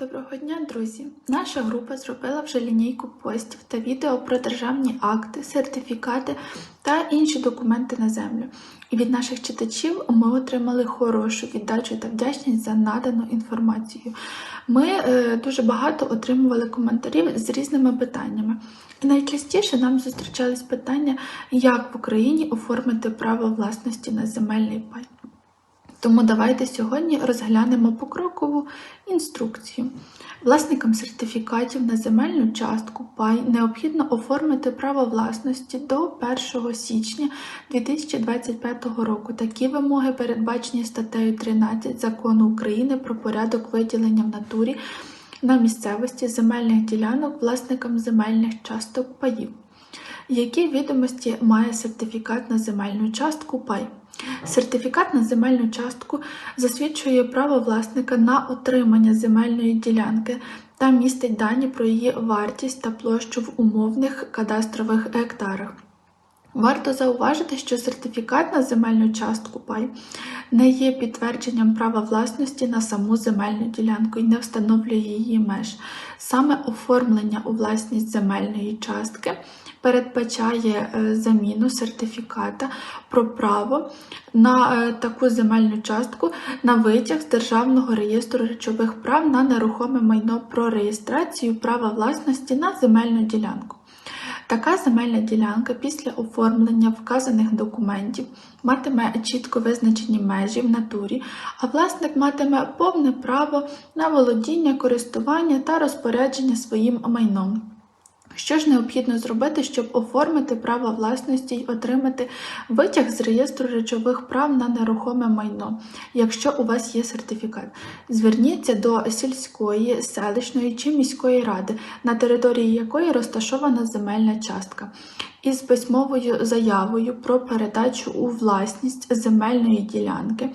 Доброго дня, друзі! Наша група зробила вже лінійку постів та відео про державні акти, сертифікати та інші документи на землю. І від наших читачів ми отримали хорошу віддачу та вдячність за надану інформацію. Ми е, дуже багато отримували коментарів з різними питаннями. І найчастіше нам зустрічались питання, як в Україні оформити право власності на земельний пай. Тому давайте сьогодні розглянемо покрокову інструкцію. Власникам сертифікатів на земельну частку пай необхідно оформити право власності до 1 січня 2025 року. Такі вимоги передбачені статтею 13 Закону України про порядок виділення в натурі на місцевості земельних ділянок власникам земельних часток паїв. Які відомості має сертифікат на земельну частку пай? Сертифікат на земельну частку засвідчує право власника на отримання земельної ділянки та містить дані про її вартість та площу в умовних кадастрових гектарах. Варто зауважити, що сертифікат на земельну частку пай не є підтвердженням права власності на саму земельну ділянку і не встановлює її меж. Саме оформлення у власність земельної частки передбачає е, заміну сертифіката про право на е, таку земельну частку на витяг з Державного реєстру речових прав на нерухоме майно про реєстрацію права власності на земельну ділянку. Така земельна ділянка після оформлення вказаних документів матиме чітко визначені межі в натурі, а власник матиме повне право на володіння, користування та розпорядження своїм майном. Що ж необхідно зробити, щоб оформити право власності й отримати витяг з реєстру речових прав на нерухоме майно, якщо у вас є сертифікат? Зверніться до сільської, селищної чи міської ради, на території якої розташована земельна частка, із письмовою заявою про передачу у власність земельної ділянки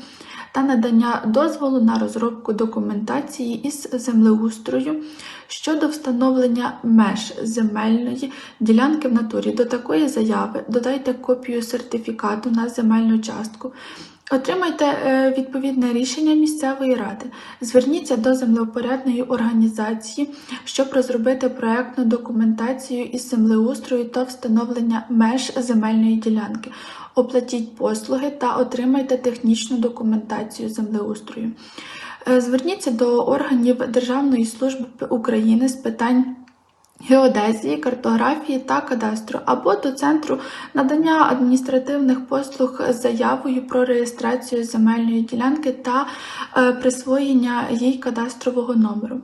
та надання дозволу на розробку документації із землеустрою щодо встановлення меж земельної ділянки в натурі. До такої заяви додайте копію сертифікату на земельну частку. Отримайте е, відповідне рішення місцевої ради. Зверніться до землеупорядної організації, щоб розробити проектну документацію із землеустрою та встановлення меж земельної ділянки. Оплатіть послуги та отримайте технічну документацію землеустрою. Е, Зверніться до органів Державної служби України з питань. Геодезії, картографії та кадастру або до центру надання адміністративних послуг з заявою про реєстрацію земельної ділянки та е, присвоєння їй кадастрового номеру.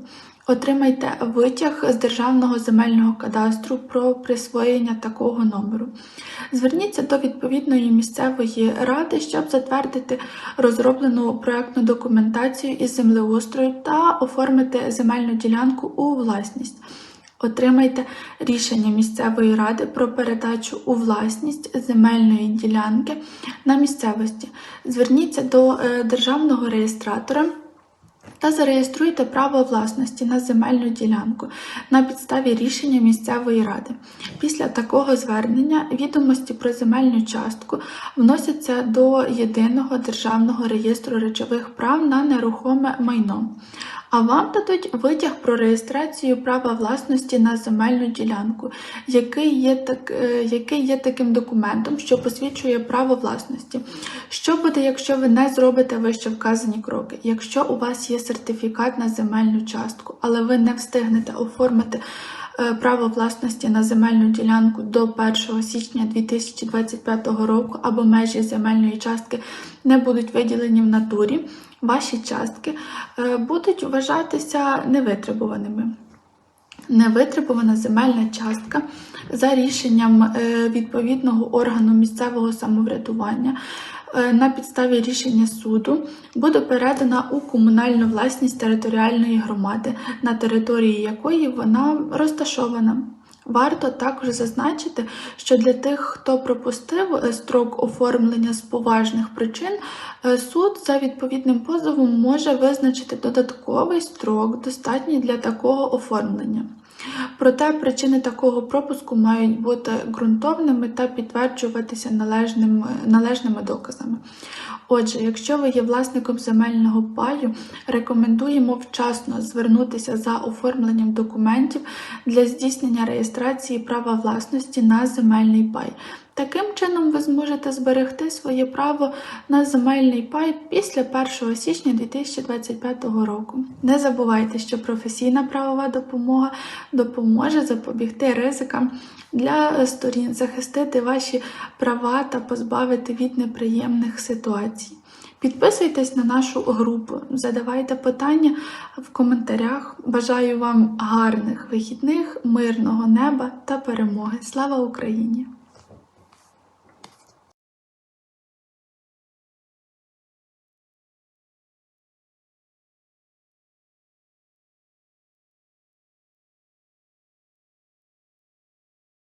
Отримайте витяг з Державного земельного кадастру про присвоєння такого номеру. Зверніться до відповідної місцевої ради, щоб затвердити розроблену проектну документацію із землеустрою та оформити земельну ділянку у власність. Отримайте рішення місцевої ради про передачу у власність земельної ділянки на місцевості. Зверніться до е, державного реєстратора. Та зареєструйте право власності на земельну ділянку на підставі рішення місцевої ради. Після такого звернення відомості про земельну частку вносяться до єдиного державного реєстру речових прав на нерухоме майно. А вам дадуть витяг про реєстрацію права власності на земельну ділянку, який є так, е, який є таким документом, що посвідчує право власності. Що буде, якщо ви не зробите вище вказані кроки? Якщо у вас є сертифікат на земельну частку, але ви не встигнете оформити право власності на земельну ділянку до 1 січня 2025 року або межі земельної частки не будуть виділені в натурі, ваші частки е, будуть вважатися невитребуваними. Невитребувана земельна частка за рішенням е, відповідного органу місцевого самоврядування е, на підставі рішення суду буде передана у комунальну власність територіальної громади, на території якої вона розташована. Варто також зазначити, що для тих, хто пропустив е, строк оформлення з поважних причин, е, суд за відповідним позовом може визначити додатковий строк, достатній для такого оформлення. Проте причини такого пропуску мають бути ґрунтовними та підтверджуватися належними, належними доказами. Отже, якщо ви є власником земельного паю, рекомендуємо вчасно звернутися за оформленням документів для здійснення реєстрації права власності на земельний пай. Таким чином, ви зможете зберегти своє право на земельний пай після 1 січня 2025 року. Не забувайте, що професійна правова допомога допоможе запобігти ризикам для сторін, захистити ваші права та позбавити від неприємних ситуацій. Підписуйтесь на нашу групу, задавайте питання в коментарях. Бажаю вам гарних вихідних, мирного неба та перемоги. Слава Україні!